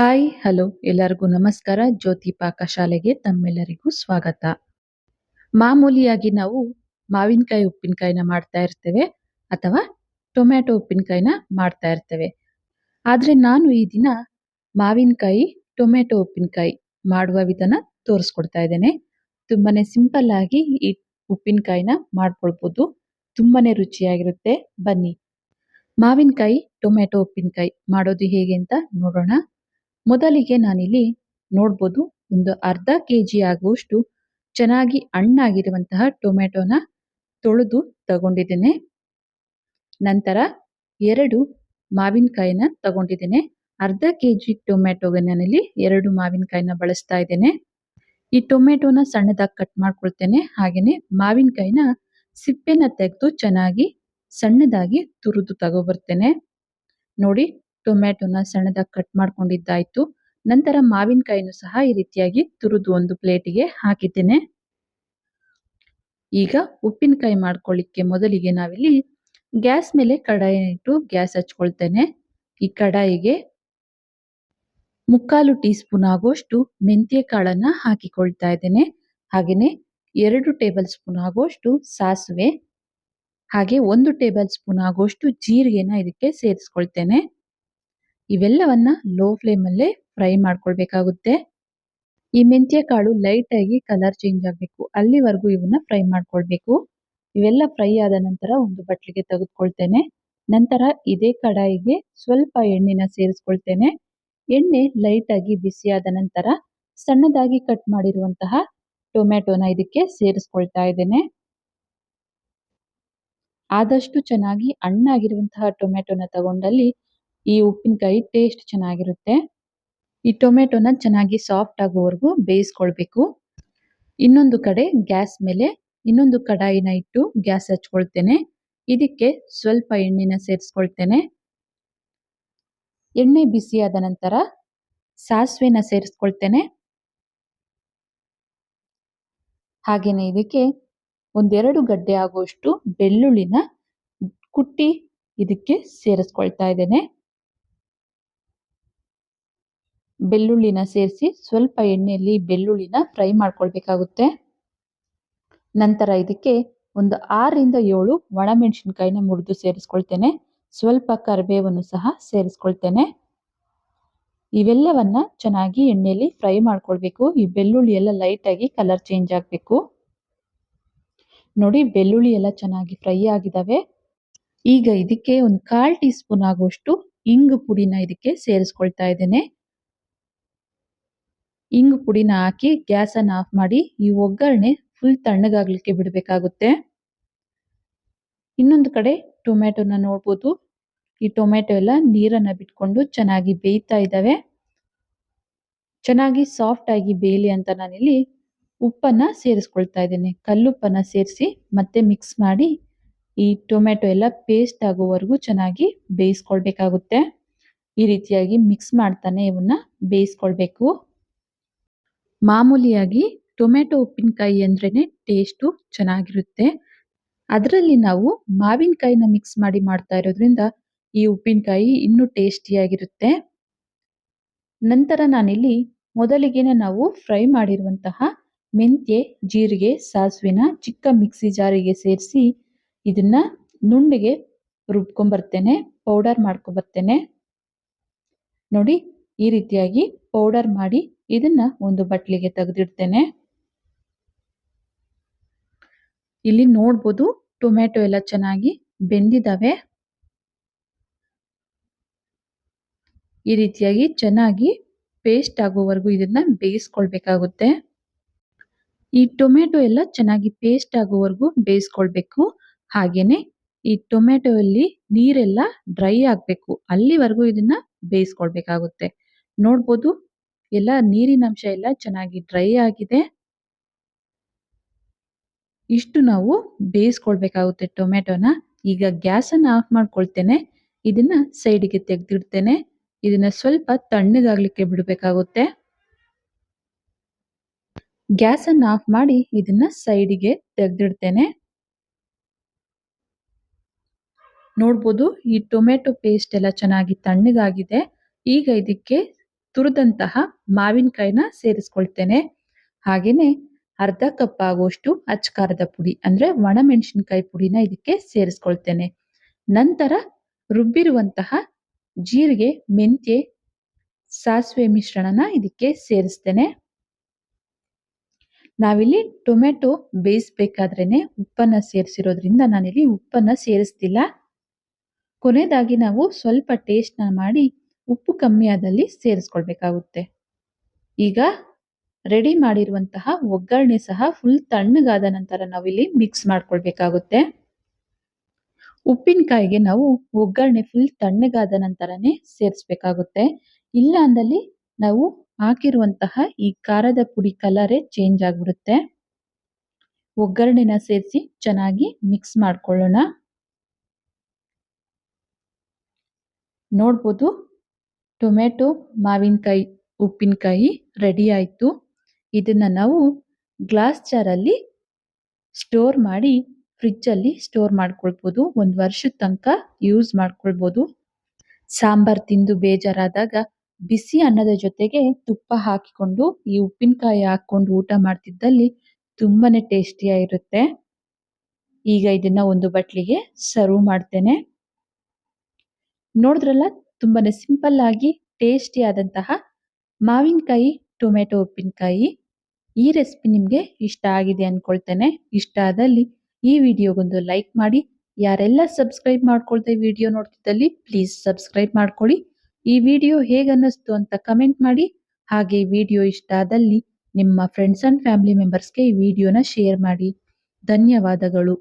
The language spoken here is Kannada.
ಹಾಯ್, ಹಲೋ, ಎಲ್ಲರಿಗೂ ನಮಸ್ಕಾರ. ಜ್ಯೋತಿ ಪಾಕಶಾಲೆಗೆ ತಮ್ಮೆಲ್ಲರಿಗೂ ಸ್ವಾಗತ. ಮಾಮೂಲಿಯಾಗಿ ನಾವು ಮಾವಿನಕಾಯಿ ಉಪ್ಪಿನಕಾಯಿನ ಮಾಡ್ತಾ ಇರ್ತೇವೆ ಅಥವಾ ಟೊಮ್ಯಾಟೊ ಉಪ್ಪಿನಕಾಯಿನ ಮಾಡ್ತಾ ಇರ್ತೇವೆ. ಆದರೆ ನಾನು ಈ ದಿನ ಮಾವಿನಕಾಯಿ, ಟೊಮ್ಯಾಟೊ ಉಪ್ಪಿನಕಾಯಿ ಮಾಡುವ ವಿಧಾನ ತೋರಿಸ್ಕೊಡ್ತಾ ಇದ್ದೇನೆ. ತುಂಬಾನೇ ಸಿಂಪಲ್ ಆಗಿ ಈ ಉಪ್ಪಿನಕಾಯಿನ ಮಾಡ್ಕೊಳ್ಬೋದು. ತುಂಬಾನೇ ರುಚಿಯಾಗಿರುತ್ತೆ. ಬನ್ನಿ. ಮಾವಿನಕಾಯಿ, ಟೊಮ್ಯಾಟೊ ಉಪ್ಪಿನಕಾಯಿ ಮಾಡೋದು ಹೇಗೆ ಅಂತ ನೋಡೋಣ. ಮೊದಲಿಗೆ ನಾನಿಲ್ಲಿ ನೋಡ್ಬೋದು ಒಂದು ಅರ್ಧ ಕೆ ಜಿ ಆಗುವಷ್ಟು ಚೆನ್ನಾಗಿ ಹಣ್ಣಾಗಿರುವಂತಹ ಟೊಮೆಟೊನ ತೊಳೆದು ತಗೊಂಡಿದ್ದೇನೆ. ನಂತರ ಎರಡು ಮಾವಿನಕಾಯಿನ ತಗೊಂಡಿದ್ದೇನೆ. ಅರ್ಧ ಕೆ ಜಿ ಟೊಮೆಟೊಗೆ ನಾನಿಲ್ಲಿ ಎರಡು ಮಾವಿನಕಾಯಿನ ಬಳಸ್ತಾ ಇದ್ದೇನೆ. ಈ ಟೊಮೆಟೊನ ಸಣ್ಣದಾಗಿ ಕಟ್ ಮಾಡ್ಕೊಳ್ತೇನೆ. ಹಾಗೆಯೇ ಮಾವಿನಕಾಯಿನ ಸಿಪ್ಪೆನ ತೆಗೆದು ಚೆನ್ನಾಗಿ ಸಣ್ಣದಾಗಿ ತುರಿದು ತಗೊಬರ್ತೇನೆ. ನೋಡಿ ಟೊಮ್ಯಾಟೊನ ಸಣ್ಣದಾಗಿ ಕಟ್ ಮಾಡ್ಕೊಂಡಿದ್ದಾಯ್ತು. ನಂತರ ಮಾವಿನಕಾಯಿನೂ ಸಹ ಈ ರೀತಿಯಾಗಿ ತುರಿದು ಒಂದು ಪ್ಲೇಟಿಗೆ ಹಾಕಿದ್ದೇನೆ. ಈಗ ಉಪ್ಪಿನಕಾಯಿ ಮಾಡ್ಕೊಳ್ಳಿಕ್ಕೆ ಮೊದಲಿಗೆ ನಾವಿಲ್ಲಿ ಗ್ಯಾಸ್ ಮೇಲೆ ಕಡಾಯಿ ಇಟ್ಟು ಗ್ಯಾಸ್ ಹಚ್ಕೊಳ್ತೇನೆ. ಈ ಕಡಾಯಿಗೆ ಮುಕ್ಕಾಲು ಟೀ ಸ್ಪೂನ್ ಆಗುವಷ್ಟು ಮೆಂತ್ಯ ಕಾಳನ್ನ ಹಾಕಿಕೊಳ್ತಾ ಇದ್ದೇನೆ. ಹಾಗೇನೆ ಎರಡು ಟೇಬಲ್ ಸ್ಪೂನ್ ಆಗುವಷ್ಟು ಸಾಸಿವೆ, ಹಾಗೆ ಒಂದು ಟೇಬಲ್ ಸ್ಪೂನ್ ಆಗುವಷ್ಟು ಜೀರಿಗೆನ ಇದಕ್ಕೆ ಸೇರಿಸ್ಕೊಳ್ತೇನೆ. ಇವೆಲ್ಲವನ್ನ ಲೋ ಫ್ಲೇಮ್ ಅಲ್ಲೇ ಫ್ರೈ ಮಾಡ್ಕೊಳ್ಬೇಕಾಗುತ್ತೆ. ಈ ಮೆಂತ್ಯ ಕಾಳು ಲೈಟ್ ಆಗಿ ಕಲರ್ ಚೇಂಜ್ ಆಗಬೇಕು. ಅಲ್ಲಿವರೆಗೂ ಇವನ್ನ ಫ್ರೈ ಮಾಡ್ಕೊಳ್ಬೇಕು. ಇವೆಲ್ಲ ಫ್ರೈ ಆದ ನಂತರ ಒಂದು ಬಟ್ಲಿಗೆ ತೆಗೆದುಕೊಳ್ತೇನೆ. ನಂತರ ಇದೇ ಕಡಾಯಿಗೆ ಸ್ವಲ್ಪ ಎಣ್ಣೆನ ಸೇರಿಸ್ಕೊಳ್ತೇನೆ. ಎಣ್ಣೆ ಲೈಟ್ ಆಗಿ ಬಿಸಿಯಾದ ನಂತರ ಸಣ್ಣದಾಗಿ ಕಟ್ ಮಾಡಿರುವಂತಹ ಟೊಮ್ಯಾಟೊನ ಇದಕ್ಕೆ ಸೇರಿಸ್ಕೊಳ್ತಾ ಇದ್ದೇನೆ. ಆದಷ್ಟು ಚೆನ್ನಾಗಿ ಹಣ್ಣಾಗಿರುವಂತಹ ಟೊಮ್ಯಾಟೋನ ತಗೊಂಡಲ್ಲಿ ಈ ಉಪ್ಪಿನಕಾಯಿ ಟೇಸ್ಟ್ ಚೆನ್ನಾಗಿರುತ್ತೆ. ಈ ಟೊಮೆಟೊನ ಚೆನ್ನಾಗಿ ಸಾಫ್ಟ್ ಆಗೋವರೆಗೂ ಬೇಯಿಸ್ಕೊಳ್ಬೇಕು. ಇನ್ನೊಂದು ಕಡೆ ಗ್ಯಾಸ್ ಮೇಲೆ ಇನ್ನೊಂದು ಕಡಾಯಿನ ಇಟ್ಟು ಗ್ಯಾಸ್ ಹಚ್ಕೊಳ್ತೇನೆ. ಇದಕ್ಕೆ ಸ್ವಲ್ಪ ಎಣ್ಣೆನ ಸೇರಿಸ್ಕೊಳ್ತೇನೆ. ಎಣ್ಣೆ ಬಿಸಿಯಾದ ನಂತರ ಸಾಸಿವೆನ ಸೇರಿಸ್ಕೊಳ್ತೇನೆ. ಹಾಗೆಯೇ ಇದಕ್ಕೆ ಒಂದೆರಡು ಗಡ್ಡೆ ಆಗುವಷ್ಟು ಬೆಳ್ಳುಳ್ಳಿನ ಕುಟ್ಟಿ ಇದಕ್ಕೆ ಸೇರಿಸ್ಕೊಳ್ತಾ ಇದ್ದೇನೆ. ಬೆಳ್ಳುಳ್ಳಿನ ಸೇರಿಸಿ ಸ್ವಲ್ಪ ಎಣ್ಣೆಯಲ್ಲಿ ಬೆಳ್ಳುಳ್ಳಿನ ಫ್ರೈ ಮಾಡ್ಕೊಳ್ಬೇಕಾಗುತ್ತೆ. ನಂತರ ಇದಕ್ಕೆ ಒಂದು ಆರರಿಂದ ಏಳು ಒಣಮೆಣಸಿನ್ಕಾಯಿನ ಮುರಿದು ಸೇರಿಸ್ಕೊಳ್ತೇನೆ. ಸ್ವಲ್ಪ ಕರಿಬೇವನ್ನು ಸಹ ಸೇರಿಸ್ಕೊಳ್ತೇನೆ. ಇವೆಲ್ಲವನ್ನ ಚೆನ್ನಾಗಿ ಎಣ್ಣೆಯಲ್ಲಿ ಫ್ರೈ ಮಾಡ್ಕೊಳ್ಬೇಕು. ಈ ಬೆಳ್ಳುಳ್ಳಿ ಎಲ್ಲ ಲೈಟ್ ಆಗಿ ಕಲರ್ ಚೇಂಜ್ ಆಗಬೇಕು. ನೋಡಿ ಬೆಳ್ಳುಳ್ಳಿ ಎಲ್ಲ ಚೆನ್ನಾಗಿ ಫ್ರೈ ಆಗಿದಾವೆ. ಈಗ ಇದಕ್ಕೆ ಒಂದು ಕಾಲ್ ಟೀ ಸ್ಪೂನ್ ಆಗುವಷ್ಟು ಇಂಗು ಪುಡಿನ ಇದಕ್ಕೆ ಸೇರಿಸ್ಕೊಳ್ತಾ ಇದ್ದೇನೆ. ಇಂಗು ಪುಡಿನ ಹಾಕಿ ಗ್ಯಾಸ್ ಅನ್ನು ಆಫ್ ಮಾಡಿ ಈ ಒಗ್ಗರಣೆ ಫುಲ್ ತಣ್ಣಗಾಗ್ಲಿಕ್ಕೆ ಬಿಡಬೇಕಾಗುತ್ತೆ. ಇನ್ನೊಂದು ಕಡೆ ಟೊಮೆಟೊನ ನೋಡ್ಬೋದು. ಈ ಟೊಮೆಟೊ ಎಲ್ಲ ನೀರನ್ನ ಬಿಟ್ಕೊಂಡು ಚೆನ್ನಾಗಿ ಬೇಯ್ತಾ ಇದ್ದಾವೆ. ಚೆನ್ನಾಗಿ ಸಾಫ್ಟ್ ಆಗಿ ಬೇಯಲಿ ಅಂತ ನಾನಿಲ್ಲಿ ಉಪ್ಪನ್ನ ಸೇರಿಸ್ಕೊಳ್ತಾ ಇದ್ದೇನೆ. ಕಲ್ಲುಪ್ಪನ್ನ ಸೇರಿಸಿ ಮತ್ತೆ ಮಿಕ್ಸ್ ಮಾಡಿ ಈ ಟೊಮೆಟೊ ಎಲ್ಲ ಪೇಸ್ಟ್ ಆಗೋವರೆಗೂ ಚೆನ್ನಾಗಿ ಬೇಯಿಸ್ಕೊಳ್ಬೇಕಾಗುತ್ತೆ. ಈ ರೀತಿಯಾಗಿ ಮಿಕ್ಸ್ ಮಾಡ್ತಾನೆ ಇವನ್ನ ಬೇಯಿಸ್ಕೊಳ್ಬೇಕು. ಮಾಮೂಲಿಯಾಗಿ ಟೊಮೆಟೊ ಉಪ್ಪಿನಕಾಯಿ ಅಂದ್ರೇ ಟೇಸ್ಟು ಚೆನ್ನಾಗಿರುತ್ತೆ. ಅದರಲ್ಲಿ ನಾವು ಮಾವಿನಕಾಯಿನ ಮಿಕ್ಸ್ ಮಾಡಿ ಮಾಡ್ತಾ ಇರೋದ್ರಿಂದ ಈ ಉಪ್ಪಿನಕಾಯಿ ಇನ್ನೂ ಟೇಸ್ಟಿಯಾಗಿರುತ್ತೆ ನಂತರ ನಾನಿಲ್ಲಿ ಮೊದಲಿಗೆನೆ ನಾವು ಫ್ರೈ ಮಾಡಿರುವಂತಹ ಮೆಂತ್ಯೆ, ಜೀರಿಗೆ, ಸಾಸಿವೆನ ಚಿಕ್ಕ ಮಿಕ್ಸಿ ಜಾರಿಗೆ ಸೇರಿಸಿ ಇದನ್ನ ನುಣ್ಣಗೆ ರುಬ್ಕೊಂಬರ್ತೇನೆ ಪೌಡರ್ ಮಾಡ್ಕೊಂಬರ್ತೇನೆ. ನೋಡಿ ಈ ರೀತಿಯಾಗಿ ಪೌಡರ್ ಮಾಡಿ ಇದನ್ನ ಒಂದು ಬಟ್ಲಿಗೆ ತೆಗೆದಿಡ್ತೇನೆ. ಇಲ್ಲಿ ನೋಡ್ಬೋದು ಟೊಮೆಟೊ ಎಲ್ಲ ಚೆನ್ನಾಗಿ ಬೆಂದಿದಾವೆ. ಈ ರೀತಿಯಾಗಿ ಚೆನ್ನಾಗಿ ಪೇಸ್ಟ್ ಆಗೋವರೆಗೂ ಇದನ್ನ ಬೇಯಿಸ್ಕೊಳ್ಬೇಕಾಗುತ್ತೆ. ಈ ಟೊಮೆಟೊ ಎಲ್ಲ ಚೆನ್ನಾಗಿ ಪೇಸ್ಟ್ ಆಗೋವರೆಗೂ ಬೇಯಿಸ್ಕೊಳ್ಬೇಕು. ಹಾಗೇನೆ ಈ ಟೊಮೆಟೊ ಅಲ್ಲಿ ನೀರೆಲ್ಲ ಡ್ರೈ ಆಗ್ಬೇಕು. ಅಲ್ಲಿವರೆಗೂ ಇದನ್ನ ಬೇಯಿಸ್ಕೊಳ್ಬೇಕಾಗುತ್ತೆ. ನೋಡ್ಬೋದು ಎಲ್ಲ ನೀರಿನ ಅಂಶ ಎಲ್ಲ ಚೆನ್ನಾಗಿ ಡ್ರೈ ಆಗಿದೆ. ಇಷ್ಟು ನಾವು ಬೇಯಿಸ್ಕೊಳ್ಬೇಕಾಗುತ್ತೆ ಟೊಮೆಟೊನ ಈಗ ಗ್ಯಾಸ್ ಅನ್ನ ಆಫ್ ಮಾಡ್ಕೊಳ್ತೇನೆ. ಇದನ್ನ ಸೈಡಿಗೆ ತೆಗೆದಿಡ್ತೇನೆ. ಇದನ್ನ ಸ್ವಲ್ಪ ತಣ್ಣಗಾಗ್ಲಿಕ್ಕೆ ಬಿಡಬೇಕಾಗುತ್ತೆ. ಗ್ಯಾಸ್ ಅನ್ನ ಆಫ್ ಮಾಡಿ ಇದನ್ನ ಸೈಡಿಗೆ ತೆಗೆದಿಡ್ತೇನೆ. ನೋಡ್ಬೋದು ಈ ಟೊಮೆಟೊ ಪೇಸ್ಟ್ ಎಲ್ಲ ಚೆನ್ನಾಗಿ ತಣ್ಣಗಾಗಿದೆ. ಈಗ ಇದಕ್ಕೆ ತುರಿದಂತಹ ಮಾವಿನಕಾಯಿನ ಸೇರಿಸ್ಕೊಳ್ತೇನೆ. ಹಾಗೆಯೇ ಅರ್ಧ ಕಪ್ ಆಗುವಷ್ಟು ಅಚ್ಚಕಾರದ ಪುಡಿ, ಅಂದ್ರೆ ಒಣಮೆಣಸಿನಕಾಯಿ ಪುಡಿನ ಇದಕ್ಕೆ ಸೇರಿಸ್ಕೊಳ್ತೇನೆ. ನಂತರ ರುಬ್ಬಿರುವಂತಹ ಜೀರಿಗೆ, ಮೆಂತ್ಯೆ, ಸಾಸಿವೆ ಮಿಶ್ರಣನ ಇದಕ್ಕೆ ಸೇರಿಸ್ತೇನೆ. ನಾವಿಲ್ಲಿ ಟೊಮೆಟೊ ಬೇಯಿಸ್ಬೇಕಾದ್ರೇನೆ ಉಪ್ಪನ್ನ ಸೇರಿಸಿರೋದ್ರಿಂದ ನಾನಿಲ್ಲಿ ಉಪ್ಪನ್ನ ಸೇರಿಸ್ತಿಲ್ಲ. ಕೊನೆಯದಾಗಿ ನಾವು ಸ್ವಲ್ಪ ಟೇಸ್ಟ್ನ ಮಾಡಿ ಉಪ್ಪು ಕಮ್ಮಿ ಆದಲ್ಲಿ ಸೇರಿಸ್ಕೊಳ್ಬೇಕಾಗುತ್ತೆ. ಈಗ ರೆಡಿ ಮಾಡಿರುವಂತಹ ಒಗ್ಗರಣೆ ಸಹ ಫುಲ್ ತಣ್ಣಗಾದ ನಂತರ ನಾವಿಲ್ಲಿ ಮಿಕ್ಸ್ ಮಾಡ್ಕೊಳ್ಬೇಕಾಗುತ್ತೆ. ಉಪ್ಪಿನಕಾಯಿಗೆ ನಾವು ಒಗ್ಗರಣೆ ಫುಲ್ ತಣ್ಣಗಾದ ನಂತರನೇ ಸೇರಿಸ್ಬೇಕಾಗುತ್ತೆ. ಇಲ್ಲ ಅಂದಲ್ಲಿ ನಾವು ಹಾಕಿರುವಂತಹ ಈ ಖಾರದ ಪುಡಿ ಕಲರೇ ಚೇಂಜ್ ಆಗಿಬಿಡುತ್ತೆ. ಒಗ್ಗರಣೆನ ಸೇರಿಸಿ ಚೆನ್ನಾಗಿ ಮಿಕ್ಸ್ ಮಾಡ್ಕೊಳ್ಳೋಣ. ನೋಡ್ಬೋದು ಟೊಮೆಟೊ, ಮಾವಿನಕಾಯಿ, ಉಪ್ಪಿನಕಾಯಿ ರೆಡಿ ಆಯಿತು. ಇದನ್ನ ನಾವು ಗ್ಲಾಸ್ ಜಾರಲ್ಲಿ ಸ್ಟೋರ್ ಮಾಡಿ ಫ್ರಿಜ್ಜಲ್ಲಿ ಸ್ಟೋರ್ ಮಾಡ್ಕೊಳ್ಬೋದು. ಒಂದು ವರ್ಷದ ತನಕ ಯೂಸ್ ಮಾಡ್ಕೊಳ್ಬೋದು. ಸಾಂಬಾರ್ ತಿಂದು ಬೇಜಾರಾದಾಗ ಬಿಸಿ ಅನ್ನದ ಜೊತೆಗೆ ತುಪ್ಪ ಹಾಕಿಕೊಂಡು, ಈ ಉಪ್ಪಿನಕಾಯಿ ಹಾಕೊಂಡು ಊಟ ಮಾಡ್ತಿದ್ದಲ್ಲಿ ತುಂಬಾ ಟೇಸ್ಟಿಯಾಗಿರುತ್ತೆ ಈಗ ಇದನ್ನು ಒಂದು ಬಟ್ಲಿಗೆ ಸರ್ವ್ ಮಾಡ್ತೇನೆ. ನೋಡಿದ್ರಲ್ಲ ತುಂಬಾನೇ ಸಿಂಪಲ್ ಆಗಿ ಟೇಸ್ಟಿ ಆದಂತಹ ಮಾವಿನಕಾಯಿ, ಟೊಮೆಟೊ ಉಪ್ಪಿನಕಾಯಿ ಈ ರೆಸಿಪಿ ನಿಮಗೆ ಇಷ್ಟ ಆಗಿದೆ ಅನ್ಕೊಳ್ತೇನೆ. ಇಷ್ಟ ಆದಲ್ಲಿ ಈ ವಿಡಿಯೋಗೊಂದು ಲೈಕ್ ಮಾಡಿ. ಯಾರೆಲ್ಲ ಸಬ್ಸ್ಕ್ರೈಬ್ ಮಾಡ್ಕೊಳ್ತಾ ವಿಡಿಯೋ ನೋಡ್ತಿದ್ದಲ್ಲಿ ಪ್ಲೀಸ್ ಸಬ್ಸ್ಕ್ರೈಬ್ ಮಾಡ್ಕೊಳ್ಳಿ ಈ ವಿಡಿಯೋ ಹೇಗನ್ನಿಸ್ತು ಅಂತ ಕಮೆಂಟ್ ಮಾಡಿ. ಹಾಗೆ ವಿಡಿಯೋ ಇಷ್ಟ ಆದಲ್ಲಿ ನಿಮ್ಮ ಫ್ರೆಂಡ್ಸ್ ಅಂಡ್ ಫ್ಯಾಮಿಲಿ ಮೆಂಬರ್ಸ್ಗೆ ಈ ವಿಡಿಯೋನ ಶೇರ್ ಮಾಡಿ. ಧನ್ಯವಾದಗಳು.